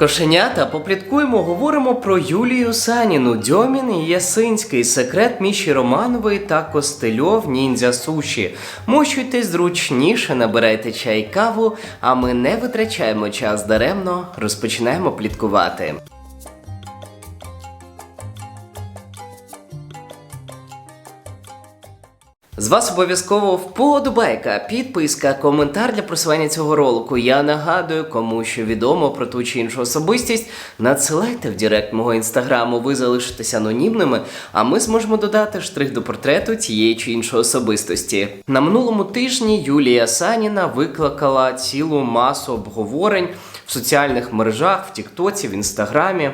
Кошенята, попліткуємо, говоримо про Юлію Саніну, Дьомін і Ясинський, секрет Міші Романової та Костельов Ніндзя Суші. Мощуйтесь зручніше, набирайте чай каву, а ми не витрачаємо час даремно, розпочинаємо пліткувати. Вас обов'язково вподобайка, підписка, коментар для просування цього ролику. Я нагадую, кому що відомо про ту чи іншу особистість, надсилайте в директ мого інстаграму, ви залишитеся анонімними, а ми зможемо додати штрих до портрету тієї чи іншої особистості. На минулому тижні Юлія Саніна викликала цілу масу обговорень в соціальних мережах, в Тіктоці, в Інстаграмі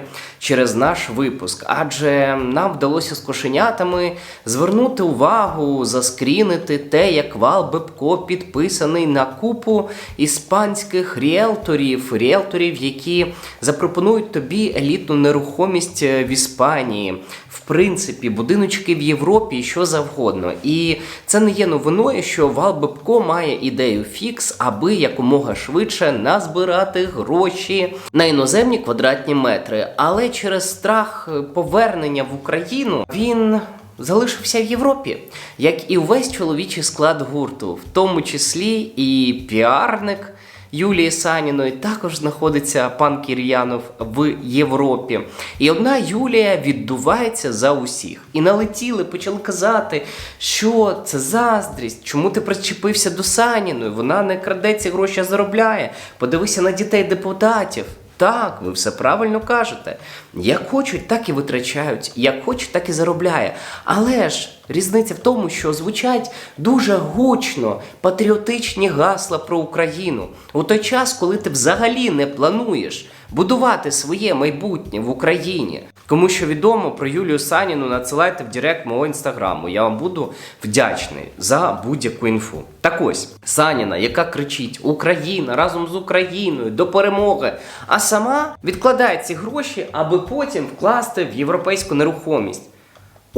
через наш випуск. Адже нам вдалося з кошенятами звернути увагу, заскрінити те, як Вал Бебко підписаний на купу іспанських ріелторів, ріелторів, які запропонують тобі елітну нерухомість в Іспанії. В принципі, будиночки в Європі що завгодно. І це не є новиною, що Вал Бебко має ідею фікс, аби якомога швидше назбирати гроші на іноземні квадратні метри. Але через страх повернення в Україну він. Залишився в Європі, як і увесь чоловічий склад гурту, в тому числі і піарник Юлії Саніної, також знаходиться пан Кір'янов в Європі. І одна Юлія віддувається за усіх. І налетіли, почали казати, що це заздрість, чому ти причепився до Саніної, вона не краде ці гроші, а заробляє. Подивися на дітей депутатів. Так, ви все правильно кажете. Як хочуть, так і витрачають, як хочуть, так і заробляє. Але ж різниця в тому, що звучать дуже гучно патріотичні гасла про Україну у той час, коли ти взагалі не плануєш будувати своє майбутнє в Україні. Кому що відомо про Юлію Саніну, надсилайте в директ мого інстаграму. Я вам буду вдячний за будь-яку інфу. Так ось Саніна, яка кричить Україна разом з Україною до перемоги, а сама відкладає ці гроші, аби потім вкласти в європейську нерухомість.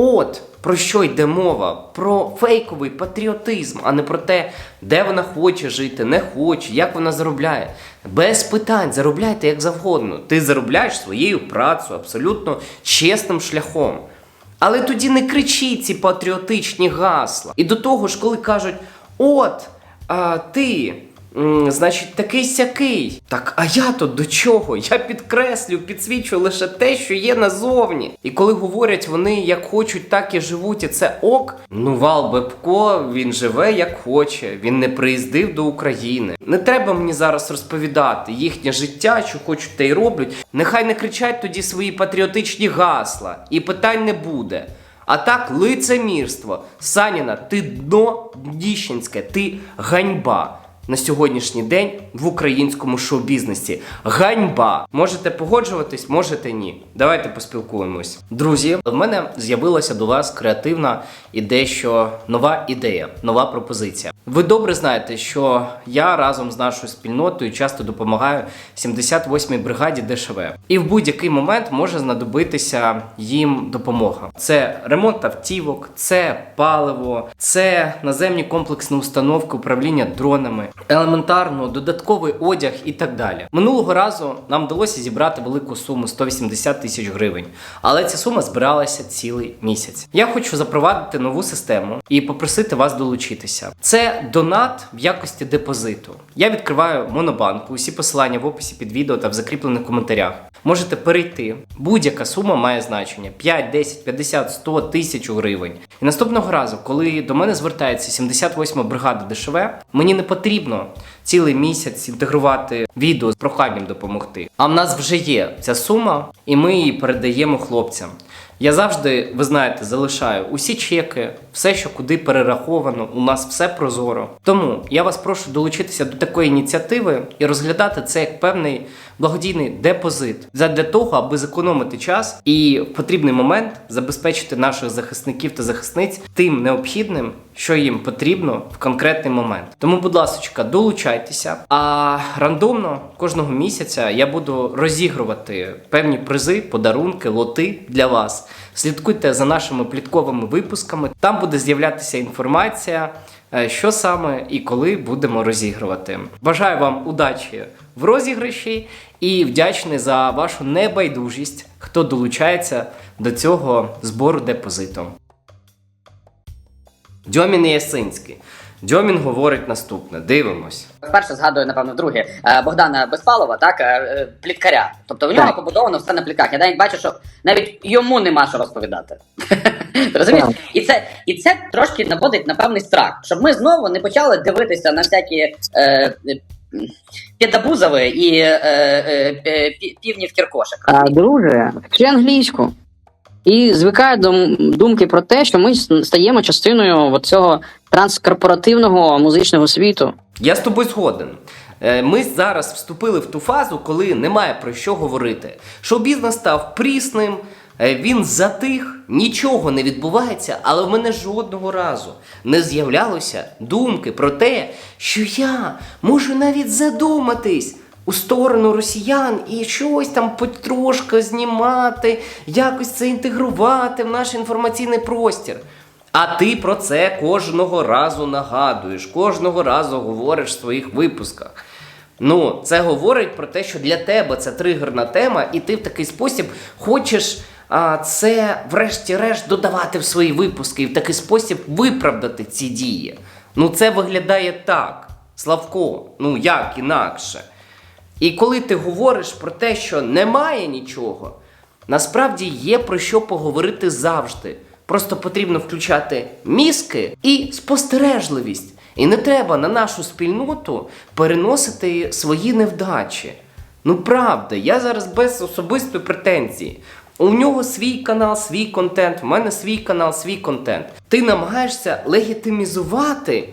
От про що йде мова? Про фейковий патріотизм, а не про те, де вона хоче жити, не хоче, як вона заробляє. Без питань заробляйте як завгодно. Ти заробляєш своєю працею абсолютно чесним шляхом. Але тоді не кричіть ці патріотичні гасла. І до того ж, коли кажуть, от а, ти. Значить, такий сякий. Так, а я то до чого? Я підкреслю, підсвічую лише те, що є назовні. І коли говорять вони як хочуть, так і живуть, і це ок. Ну, Вал Бебко, він живе як хоче, він не приїздив до України. Не треба мені зараз розповідати їхнє життя, що хочуть, те й роблять. Нехай не кричать тоді свої патріотичні гасла, і питань не буде. А так, лицемірство. Саніна, ти дно дніщенське, ти ганьба на сьогоднішній день в українському шоу-бізнесі. Ганьба! Можете погоджуватись, можете ні. Давайте поспілкуємось. Друзі, в мене з'явилася до вас креативна і дещо нова ідея, нова пропозиція. Ви добре знаєте, що я разом з нашою спільнотою часто допомагаю 78-й бригаді ДШВ. І в будь-який момент може знадобитися їм допомога. Це ремонт автівок, це паливо, це наземні комплексні установки управління дронами, елементарно додатковий одяг і так далі. Минулого разу нам вдалося зібрати велику суму 180 тисяч гривень, але ця сума збиралася цілий місяць. Я хочу запровадити нову систему і попросити вас долучитися. Це донат в якості депозиту. Я відкриваю монобанку. Усі посилання в описі під відео та в закріплених коментарях. Можете перейти. Будь-яка сума має значення: 5, 10, 50, 100 тисяч гривень. І наступного разу, коли до мене звертається 78-ма бригада ДШВ, мені не потрібно цілий місяць інтегрувати відео з проханням допомогти. А в нас вже є ця сума, і ми її передаємо хлопцям. Я завжди, ви знаєте, залишаю усі чеки, все, що куди перераховано, у нас все прозоро. Тому я вас прошу долучитися до такої ініціативи і розглядати це як певний благодійний депозит для того, аби зекономити час і в потрібний момент забезпечити наших захисників та захисниць тим необхідним, що їм потрібно в конкретний момент. Тому, будь ласка, долучайтеся. А рандомно кожного місяця я буду розігрувати певні призи, подарунки, лоти для вас. Слідкуйте за нашими плітковими випусками. Там буде з'являтися інформація що саме і коли будемо розігрувати. Бажаю вам удачі в розіграші і вдячний за вашу небайдужість, хто долучається до цього збору депозиту. Дьомін Ясинський. Дьомін говорить наступне: дивимось. Вперше згадую, напевно, друге е, Богдана Безпалова, так, е, е, пліткаря. Тобто в нього Так. побудовано все на плітках. Я навіть бачу, що навіть йому нема що розповідати. Розумієш? І це, і це трошки наводить на певний страх, щоб ми знову не почали дивитися на всякі е, педабузови і е, е, півні в кіркошек. А, друже, вчи англійську. І звикай до думки про те, що ми стаємо частиною цього транскорпоративного музичного світу. Я з тобою згоден. Е, Ми зараз вступили в ту фазу, коли немає про що говорити. Шоу-бізнес став прісним, е, він затих, нічого не відбувається, але в мене жодного разу не з'являлося думки про те, що я можу навіть задуматись у сторону росіян і щось там потрошки знімати, якось це інтегрувати в наш інформаційний простір. А ти про це кожного разу нагадуєш, кожного разу говориш в своїх випусках. Ну, це говорить про те, що для тебе це тригерна тема, і ти в такий спосіб хочеш а, це, врешті-решт, додавати в свої випуски і в такий спосіб виправдати ці дії. Ну, це виглядає так. Славко, ну як інакше. І коли ти говориш про те, що немає нічого, насправді є про що поговорити завжди. Просто потрібно включати мізки і спостережливість. І не треба на нашу спільноту переносити свої невдачі. Ну правда, я зараз без особистої претензії. У нього свій канал, свій контент, у мене свій канал, свій контент. Ти намагаєшся легітимізувати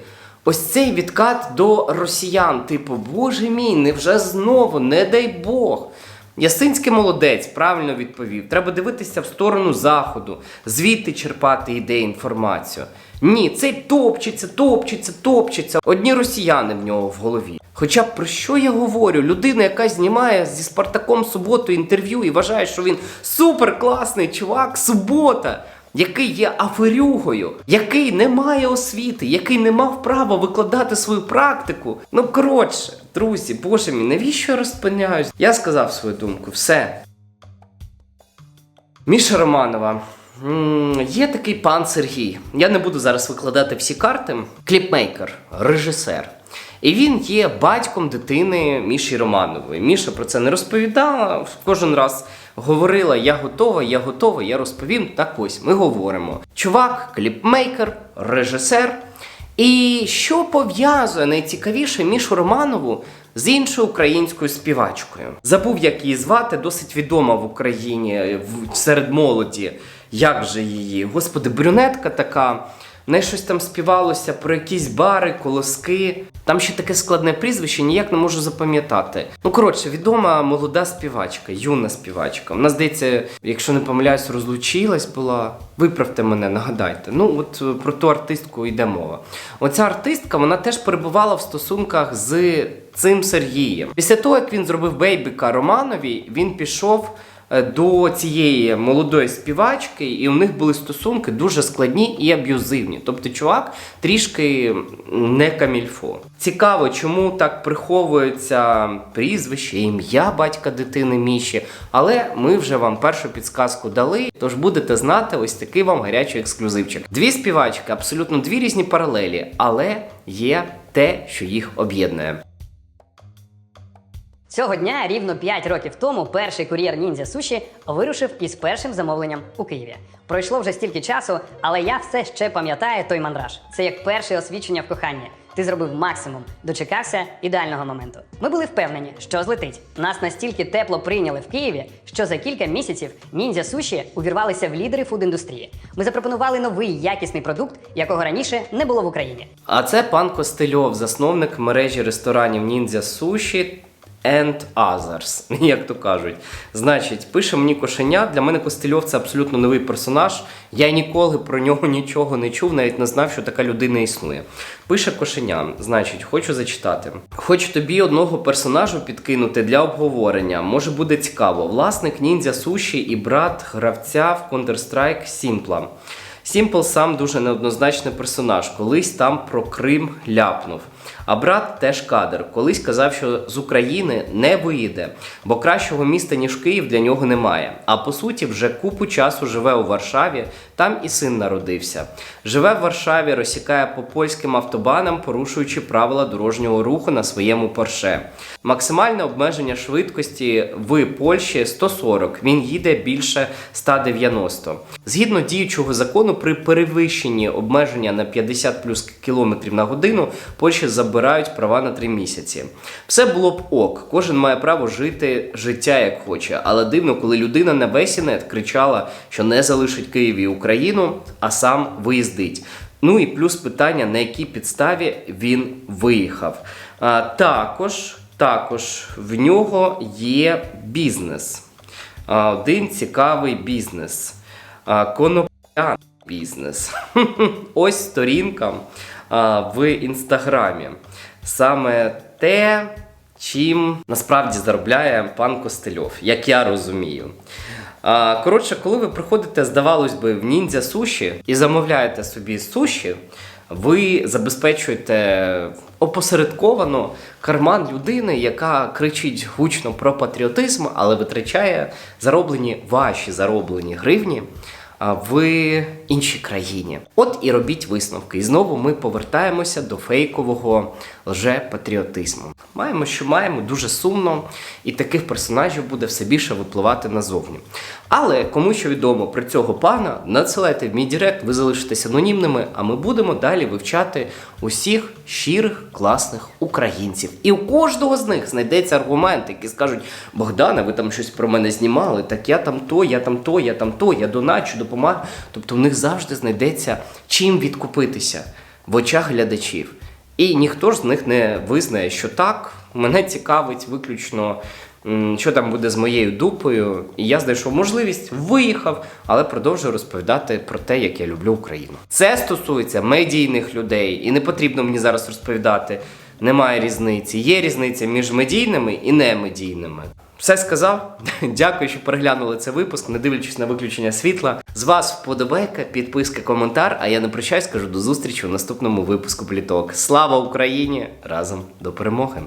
ось цей відкат до росіян. Типу, боже мій, невже знову, не дай Бог. Ясинський молодець правильно відповів. Треба дивитися в сторону заходу, звідти черпати ідеї інформацію. Ні, цей топчеться, топчеться, топчеться. Одні росіяни в нього в голові. Хоча б про що я говорю? Людина, яка знімає зі Спартаком суботу інтерв'ю і вважає, що він супер класний чувак, субота, який є аферюгою, який не має освіти, який не мав права викладати свою практику. Ну коротше, друзі, боже мій, навіщо я розпиняюсь? Я сказав свою думку, все. Міша Романова. Є такий пан Сергій. Я не буду зараз викладати всі карти. Кліпмейкер, режисер. І він є батьком дитини Міші Романової. Міша про це не розповідала. Кожен раз говорила: я готова, я готова, я розповім. Так ось ми говоримо. Чувак, кліпмейкер, режисер. І що пов'язує найцікавіше Мішу Романову з іншою українською співачкою? Забув, як її звати, досить відома в Україні серед молоді. Як же її? Господи, брюнетка така. В неї щось там співалося про якісь бари, колоски. Там ще таке складне прізвище, ніяк не можу запам'ятати. Ну, коротше, відома молода співачка, юна співачка. Вона, здається, якщо не помиляюсь, розлучилась була. Виправте мене, нагадайте. Ну, от е, про ту артистку йде мова. Оця артистка, вона теж перебувала в стосунках з цим Сергієм. Після того, як він зробив бейбіка Романові, він пішов до цієї молодої співачки, і у них були стосунки дуже складні і аб'юзивні. Тобто, чувак трішки не камільфо. Цікаво, чому так приховується прізвище, ім'я батька дитини Міші. Але ми вже вам першу підсказку дали, тож будете знати ось такий вам гарячий ексклюзивчик. Дві співачки, абсолютно дві різні паралелі, але є те, що їх об'єднує. Цього дня, рівно 5 років тому, перший кур'єр ніндзя суші вирушив із першим замовленням у Києві. Пройшло вже стільки часу, але я все ще пам'ятаю той мандраж. Це як перше освічення в коханні. Ти зробив максимум, дочекався ідеального моменту. Ми були впевнені, що злетить. Нас настільки тепло прийняли в Києві, що за кілька місяців ніндзя суші увірвалися в лідери фуд-індустрії. Ми запропонували новий якісний продукт, якого раніше не було в Україні. А це пан Костельов, засновник мережі ресторанів Ніндзя Суші and Others, як то кажуть. Значить, пише мені кошеня. Для мене Костельов це абсолютно новий персонаж. Я ніколи про нього нічого не чув, навіть не знав, що така людина існує. Пише кошеня, значить, хочу зачитати. Хочу тобі одного персонажу підкинути для обговорення. Може буде цікаво. Власник ніндзя суші і брат гравця в Counter-Strike Сімпла. Сімпл сам дуже неоднозначний персонаж. Колись там про Крим ляпнув. А брат теж кадр. Колись казав, що з України не виїде, бо кращого міста, ніж Київ, для нього немає. А по суті, вже купу часу живе у Варшаві, там і син народився. Живе в Варшаві, розсікає по польським автобанам, порушуючи правила дорожнього руху на своєму Порше. Максимальне обмеження швидкості в Польщі 140. Він їде більше 190. Згідно діючого закону, при перевищенні обмеження на 50 плюс кілометрів на годину Польщі забирають права на 3 місяці. Все було б ок. Кожен має право жити життя як хоче. Але дивно, коли людина на весь інет кричала, що не залишить Київ і Україну, а сам виїздить. Ну і плюс питання, на якій підставі він виїхав. А, також, також в нього є бізнес. А, Один цікавий бізнес. А, Конопляний бізнес. Ось сторінка в інстаграмі. Саме те, чим насправді заробляє пан Костельов, як я розумію. Коротше, коли ви приходите, здавалось би, в ніндзя суші і замовляєте собі суші, ви забезпечуєте опосередковано карман людини, яка кричить гучно про патріотизм, але витрачає зароблені ваші зароблені гривні в іншій країні. От і робіть висновки. І знову ми повертаємося до фейкового лжепатріотизму. Маємо, що маємо, дуже сумно, і таких персонажів буде все більше випливати назовні. Але кому що відомо про цього пана, надсилайте в мій директ, ви залишитесь анонімними, а ми будемо далі вивчати усіх щирих, класних українців. І у кожного з них знайдеться аргумент, які скажуть: Богдане, ви там щось про мене знімали, так я там то, я там то, я там то, я доначу, допомагаю. Тобто в них завжди знайдеться чим відкупитися в очах глядачів. І ніхто ж з них не визнає, що так, мене цікавить виключно, що там буде з моєю дупою. І я знайшов можливість, виїхав, але продовжую розповідати про те, як я люблю Україну. Це стосується медійних людей, і не потрібно мені зараз розповідати. Немає різниці. Є різниця між медійними і немедійними. Все сказав. Дякую, що переглянули цей випуск, не дивлячись на виключення світла. З вас вподобайка, підписка, коментар. А я не прощаюсь, кажу до зустрічі у наступному випуску Пліток. Слава Україні! Разом до перемоги!